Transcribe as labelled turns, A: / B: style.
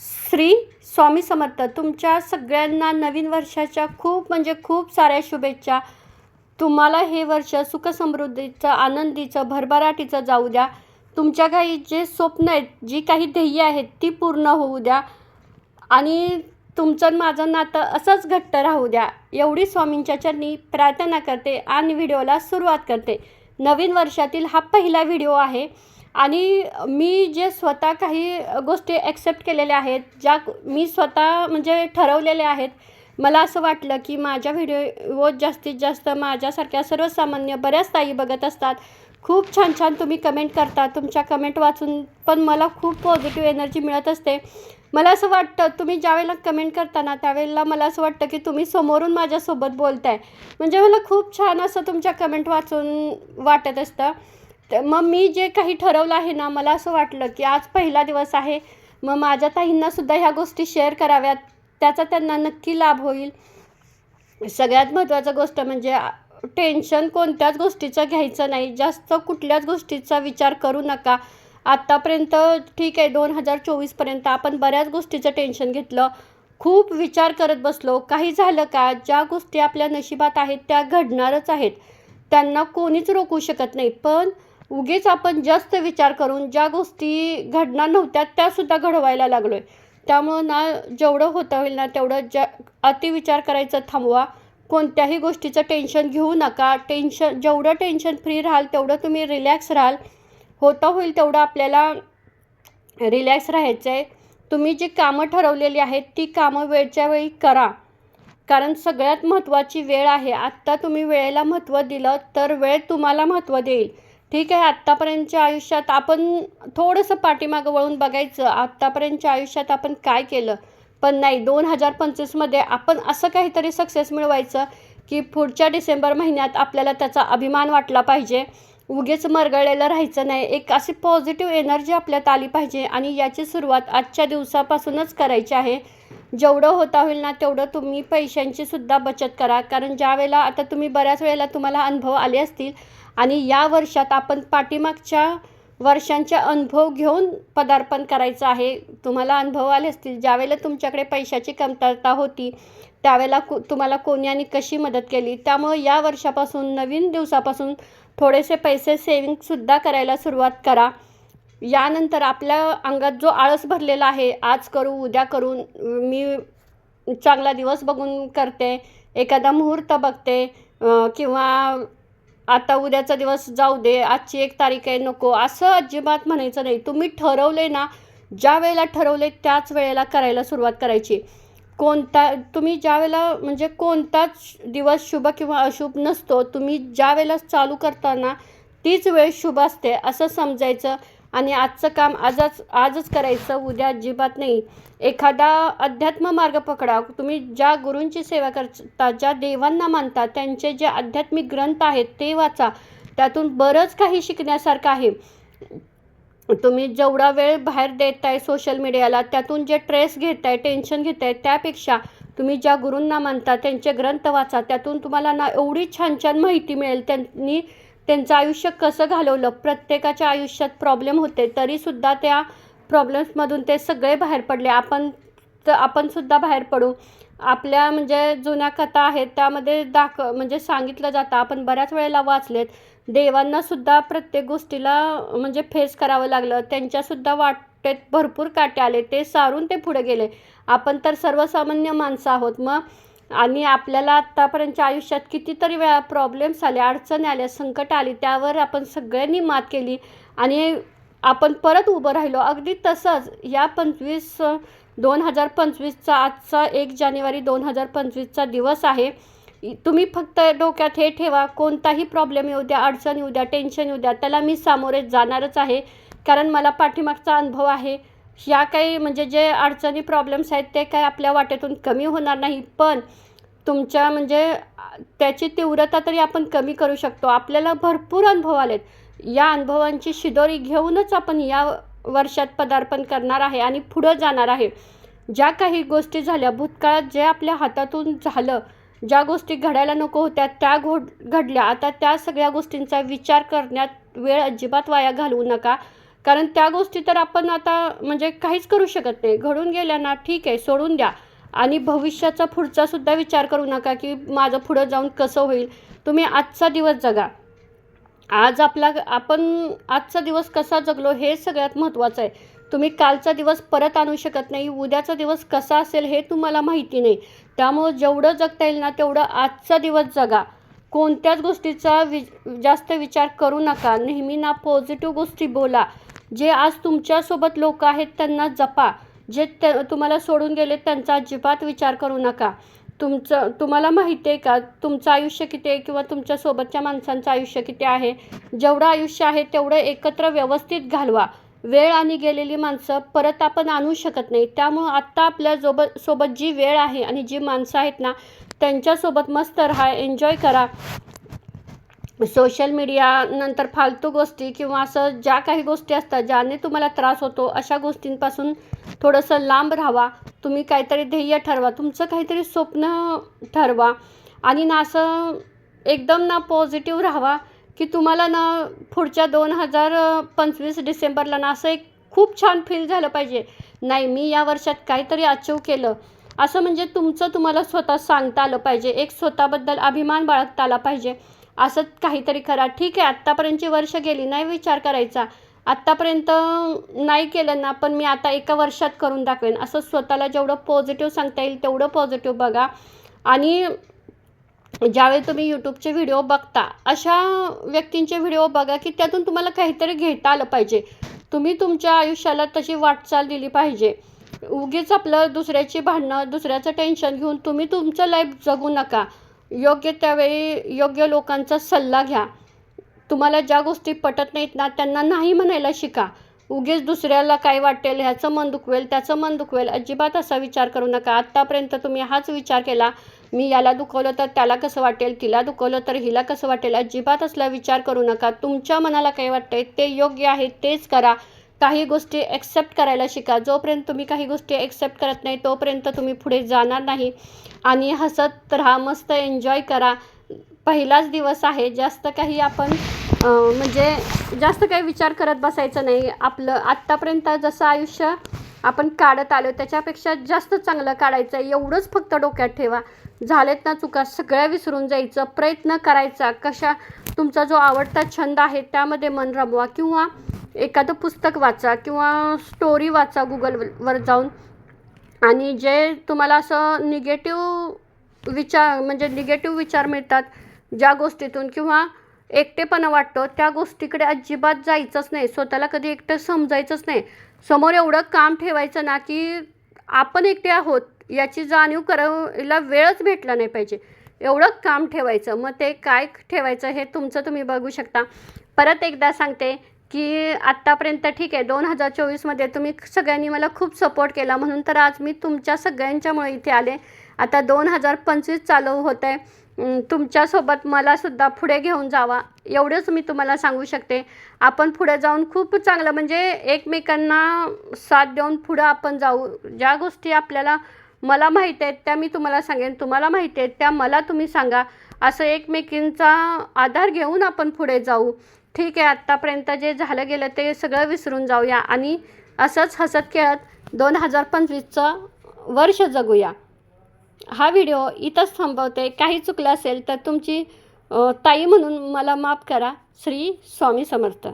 A: श्री स्वामी समर्थ तुमच्या सगळ्यांना नवीन वर्षाच्या खूप म्हणजे खूप साऱ्या शुभेच्छा. तुम्हाला हे वर्ष सुखसमृद्धीचं आनंदीचं भरभराटीचं जाऊ द्या. तुमच्या काही जे स्वप्न आहेत जी काही ध्येय आहेत ती पूर्ण होऊ द्या. आणि तुमचं माझं नातं असंच घट्ट राहू द्या. एवढी स्वामींच्या चरणी प्रार्थना करते आणि व्हिडिओला सुरुवात करते. नवीन वर्षातील हा पहिला व्हिडिओ आहे. आणि मी जे स्वतः काही गोष्टी ॲक्सेप्ट केलेल्या आहेत ज्या मी स्वतः म्हणजे ठरवलेल्या आहेत मला असं वाटलं की माझ्या व्हिडिओ जास्तीत जास्त माझ्यासारख्या सर्वसामान्य बऱ्याच ताई बघत असतात. खूप छान छान तुम्ही कमेंट करता. तुमच्या कमेंट वाचून पण मला खूप पॉझिटिव्ह एनर्जी मिळत असते. मला असं वाटतं तुम्ही ज्यावेळेला कमेंट करताना त्यावेळेला मला असं वाटतं की तुम्ही समोरून माझ्यासोबत बोलताय. म्हणजे मला खूप छान असं तुमच्या कमेंट वाचून वाटत असतं. तर मग मी जे काही ठरवलं आहे ना मला असं वाटलं की आज पहिला दिवस आहे. मग माझ्या ताईंनासुद्धा ह्या गोष्टी शेअर कराव्यात. त्याचा त्यांना नक्की लाभ होईल. सगळ्यात महत्त्वाचं गोष्ट म्हणजे टेन्शन कोणत्याच गोष्टीचं घ्यायचं नाही. जास्त कुठल्याच गोष्टीचा विचार करू नका. आत्तापर्यंत ठीक आहे दोन हजार चोवीसपर्यंत आपण बऱ्याच गोष्टीचं टेन्शन घेतलं. खूप विचार करत बसलो. काही झालं का? ज्या गोष्टी आपल्या नशिबात आहेत त्या घडणारच आहेत. त्यांना कोणीच रोखू शकत नाही. पण उगीच आपण जास्त विचार करून ज्या गोष्टी घडणार नव्हत्या त्यासुद्धा घडवायला लागलो आहे त्यामुळं ना जेवढं होतं होईल ना तेवढं ज्या अतिविचार करायचं थांबवा. कोणत्याही गोष्टीचं टेन्शन घेऊ नका. टेन्शन जेवढं टेन्शन फ्री राहाल तेवढं तुम्ही रिलॅक्स राहाल. होतं होईल तेवढं आपल्याला रिलॅक्स राहायचं आहे तुम्ही जी कामं ठरवलेली आहेत ती कामं वेळच्या वेळी करा. कारण सगळ्यात महत्त्वाची वेळ आहे. आत्ता तुम्ही वेळेला महत्त्व दिलं तर वेळ तुम्हाला महत्त्व देईल. ठीक आहे आत्तापर्यंतच्या आयुष्यात आपण थोडंसं पाठीमागं वळून बघायचं आत्तापर्यंतच्या आयुष्यात आपण काय केलं? पण नाही दोन हजार पंचवीसमध्ये आपण असं काहीतरी सक्सेस मिळवायचं की पुढच्या डिसेंबर महिन्यात आपल्याला त्याचा अभिमान वाटला पाहिजे. उगीच मरगळलेलं राहायचं नाही. एक अशी पॉझिटिव्ह एनर्जी आपल्यात आली पाहिजे आणि याची सुरुवात आजच्या दिवसापासूनच करायची आहे. जेवढं होता होईल ना तेवढं तुम्ही पैशांची सुद्धा बचत करा. कारण ज्या वेळेला आता तुम्ही बऱ्याच वेळेला तुम्हाला अनुभव आले असतील आणि या वर्षात आपण पाठीमागच्या वर्षांचे अनुभव घेऊन पदार्पण करायचं आहे. तुम्हाला अनुभव आले असतील ज्यावेळेला तुमच्याकडे पैशाची कमतरता होती त्यावेळेला कु तुम्हाला कोणी आणि कशी मदत केली? त्यामुळं या वर्षापासून नवीन दिवसापासून थोडेसे पैसे सेविंगसुद्धा करायला सुरुवात करा. यानंतर आपल्या अंगात जो आळस भरलेला आहे आज करू उद्या करून मी चांगला दिवस बघून करते एखादा मुहूर्त बघते किंवा आता उद्याचा दिवस जाऊ दे आजची एक तारीख आहे नको. असं अजिबात म्हणायचं नाही. तुम्ही ठरवले ना ज्या वेळेला ठरवले त्याच वेळेला करायला सुरुवात करायची. कोणता तुम्ही ज्या वेळेला म्हणजे कोणताच दिवस शुभ किंवा अशुभ नसतो तुम्ही ज्या वेळेला चालू करताना तीच वेळ शुभ असते असं समजायचं. आणि आजचं काम आजच आजच करायचं उद्या अजिबात नाही. एखादा अध्यात्म मार्ग पकडा. तुम्ही ज्या गुरूंची सेवा करता ज्या देवांना मानता त्यांचे जे आध्यात्मिक ग्रंथ आहेत ते वाचा. त्यातून बरंच काही शिकण्यासारखं आहे. तुम्ही जेवढा वेळ बाहेर देत आहे सोशल मीडियाला त्यातून जे ट्रेस घेत आहे टेन्शन घेत आहे त्यापेक्षा तुम्ही ज्या गुरूंना मानता त्यांचे ग्रंथ वाचा. त्यातून तुम्हाला ना एवढी छान छान माहिती मिळेल. त्यांनी त्यांचं आयुष्य कसं घालवलं? प्रत्येकाच्या आयुष्यात प्रॉब्लेम होते. तरीसुद्धा त्या प्रॉब्लेम्समधून ते सगळे बाहेर पडले. आपण तर आपणसुद्धा बाहेर पडू. आपल्या म्हणजे जुन्या कथा आहेत त्यामध्ये दाख म्हणजे सांगितलं जातं. आपण बऱ्याच वेळेला वाचलेत. देवांनासुद्धा प्रत्येक गोष्टीला म्हणजे फेस करावं लागलं. त्यांच्यासुद्धा वाटेत भरपूर काटे आले. ते सारून ते पुढे गेले. आपण तर सर्वसामान्य माणसं आहोत. मग आणि आपल्याला आत्तापर्यंतच्या आयुष्यात कितीतरी वेळा प्रॉब्लेम्स आले अडचणी आल्या संकट आली त्यावर आपण सगळ्यांनी मात केली आणि आपण परत उभं राहिलो. अगदी तसंच या पंचवीस दोन हजार पंचवीसचा आजचा एक जानेवारी दोन हजार पंचवीसचा दिवस आहे. तुम्ही फक्त डोक्यात हे ठेवा कोणताही प्रॉब्लेम येऊ द्या अडचण येऊ द्या टेन्शन येऊ द्या त्याला मी सामोरे जाणारच आहे. कारण मला पाठीमागचा अनुभव आहे. ह्या काही म्हणजे जे अडचणी प्रॉब्लेम्स आहेत ते काय आपल्या वाटेतून कमी होणार नाही पण तुमच्या म्हणजे त्याची तीव्रता तरी आपण कमी करू शकतो. आपल्याला भरपूर अनुभव आलेत. या अनुभवांची शिदोरी घेऊनच आपण या वर्षात पदार्पण करणार आहे आणि पुढं जाणार आहे. ज्या काही गोष्टी झाल्या भूतकाळात जे आपल्या हातातून झालं ज्या गोष्टी घडायला नको होत्या त्या घोड घडल्या. आता त्या सगळ्या गोष्टींचा विचार करण्यात वेळ अजिबात वाया घालवू नका. कारण त्या गोष्टी तर आपण आता म्हणजे काहीच करू शकत नाही. घडून गेल्या ना ठीक आहे सोडून द्या. आणि भविष्याचा पुढचा सुद्धा विचार करू नका की माझं पुढं जाऊन कसं होईल. तुम्ही आजचा दिवस जगा. आज आपला आपण आजचा दिवस कसा जगलो हे सगळ्यात महत्त्वाचं आहे. तुम्ही कालचा दिवस परत आणू शकत नाही उद्याचा दिवस कसा असेल हे तुम्हाला माहिती नाही. त्यामुळं जेवढं जगता येईल ना तेवढं आजचा दिवस जगा. कोणत्याच गोष्टीचा वि जास्त विचार करू नका. नेहमी ना पॉझिटिव्ह गोष्टी बोला. जे आज तुमच्यासोबत लोक आहेत त्यांना जपा. जे ते तुम्हाला सोडून गेले त्यांचा अजिबात विचार करू नका. तुमचं तुम्हाला माहिती आहे का तुमचं आयुष्य किती आहे किंवा तुमच्यासोबतच्या माणसांचं आयुष्य किती आहे? जेवढं आयुष्य आहे तेवढं एकत्र व्यवस्थित घालवा. वेळ आणि गेलेली माणसं परत आपण आणू शकत नाही. त्यामुळं आत्ता आपल्या जोबत सोबत जी वेळ आहे आणि जी माणसं आहेत ना त्यांच्यासोबत मस्त राहा एन्जॉय करा. सोशल मीडिया नंतर फालतू गोष्टी किंवा असं ज्या काही गोष्टी असतात ज्याने तुम्हाला त्रास होतो अशा गोष्टींपासून थोडंसं लांब राहावा. तुम्ही काहीतरी ध्येय ठरवा. तुमचं काहीतरी स्वप्न ठरवा. आणि ना असं एकदम ना पॉझिटिव्ह राहावा की तुम्हाला ना पुढच्या दोन हजार पंचवीस डिसेंबरला ना असं एक खूप छान फील झालं पाहिजे. नाही मी या वर्षात काहीतरी अचीव केलं. असं म्हणजे तुमचं तुम्हाला स्वतः सांगता आलं पाहिजे. एक स्वतःबद्दल अभिमान बाळगता आला पाहिजे. असं काहीतरी करा. ठीक आहे आत्तापर्यंतची वर्ष गेली नाही विचार करायचा. आत्तापर्यंत नाही केलं ना पण मी आता एका वर्षात करून दाखवेन. असं स्वतःला जेवढं पॉझिटिव्ह सांगता येईल तेवढं पॉझिटिव्ह बघा. आणि ज्यावेळी तुम्ही यूट्यूबचे व्हिडिओ बघता अशा व्यक्तींचे व्हिडिओ बघा की त्यातून तुम्हाला काहीतरी घेता आलं पाहिजे. तुम्ही तुमच्या आयुष्याला तशी वाटचाल दिली पाहिजे. उगीच आपलं दुसऱ्याची भांडणं दुसऱ्याचं टेन्शन घेऊन तुम्ही तुमचं लाईफ जगू नका. योग्य त्यावेळी योग्य लोकांचा सल्ला घ्या. तुम्हाला ज्या गोष्टी पटत नाहीत ना त्यांना नाही म्हणायला शिका. उगीच दुसऱ्याला काय वाटेल ह्याचं मन दुखवेल त्याचं मन दुखवेल अजिबात असा विचार करू नका. आत्तापर्यंत तुम्ही हाच विचार केला मी याला दुखवलं तर त्याला कसं वाटेल तिला दुखवलं तर हिला कसं वाटेल अजिबात असला विचार करू नका. तुमच्या मनाला काय वाटतंय ते योग्य आहे तेच करा. काही गोष्टी ॲक्सेप्ट करायला शिका. जोपर्यंत तुम्ही काही गोष्टी ॲक्सेप्ट करत नाही तोपर्यंत तुम्ही पुढे जाणार नाही. आणि हसत राहा मस्त एन्जॉय करा. पहिलाच दिवस आहे जास्त काही आपण म्हणजे जास्त काही विचार करत बसायचं नाही. आपलं आत्तापर्यंत जसं आयुष्य आपण काढत आलो त्याच्यापेक्षा जास्त चांगलं काढायचं. आहे एवढंच फक्त डोक्यात ठेवा. झालेत ना चुका सगळ्या विसरून जायचं. प्रयत्न करायचा. कशा तुमचा जो आवडता छंद आहे त्यामध्ये मन रमवा. किंवा एखादं पुस्तक वाचा किंवा स्टोरी वाचा गुगलवर जाऊन. आणि जे तुम्हाला असं निगेटिव्ह विचार म्हणजे निगेटिव्ह विचार मिळतात ज्या गोष्टीतून किंवा एकटेपणा वाटतो त्या गोष्टीकडे अजिबात जायचंच नाही. स्वतःला कधी एकटं समजायचंच नाही. समोर एवढं काम ठेवायचं ना की आपण एकटे आहोत याची जाणीव करायला वेळच भेटला नाही पाहिजे. एवढं काम ठेवायचं. मग ते काय ठेवायचं हे तुमचं तुम्ही बघू शकता. परत एकदा सांगते. की आत्तापर्यंत ठीक आहे. दोन हजार चोवीसमध्ये तुम्ही सगळ्यांनी मला खूप सपोर्ट केला. म्हणून तर आज मी तुमच्या सगळ्यांच्यामुळे इथे आले. आता दोन हजार पंचवीस चालू होत आहे. तुमच्यासोबत मलासुद्धा पुढे घेऊन जावा. एवढंच मी तुम्हाला सांगू शकते. आपण पुढे जाऊन खूप चांगलं म्हणजे एकमेकांना साथ देऊन पुढं आपण जाऊ. ज्या गोष्टी आपल्याला मला माहीत आहेत त्या मी तुम्हाला सांगेन. तुम्हाला माहिती आहेत त्या मला तुम्ही सांगा. असं एकमेकींचा आधार घेऊन आपण पुढे जाऊ. ठीक आहे आत्तापर्यंत जे झालं गेलं ते सगळं विसरून जाऊया आणि असंच हसत खेळत दोन हजार पंचवीसचं वर्ष जगूया. हा व्हिडिओ इथंच थांबवते. काही चुकलं असेल तर तुमची ताई म्हणून मला माफ करा. श्री स्वामी समर्थ.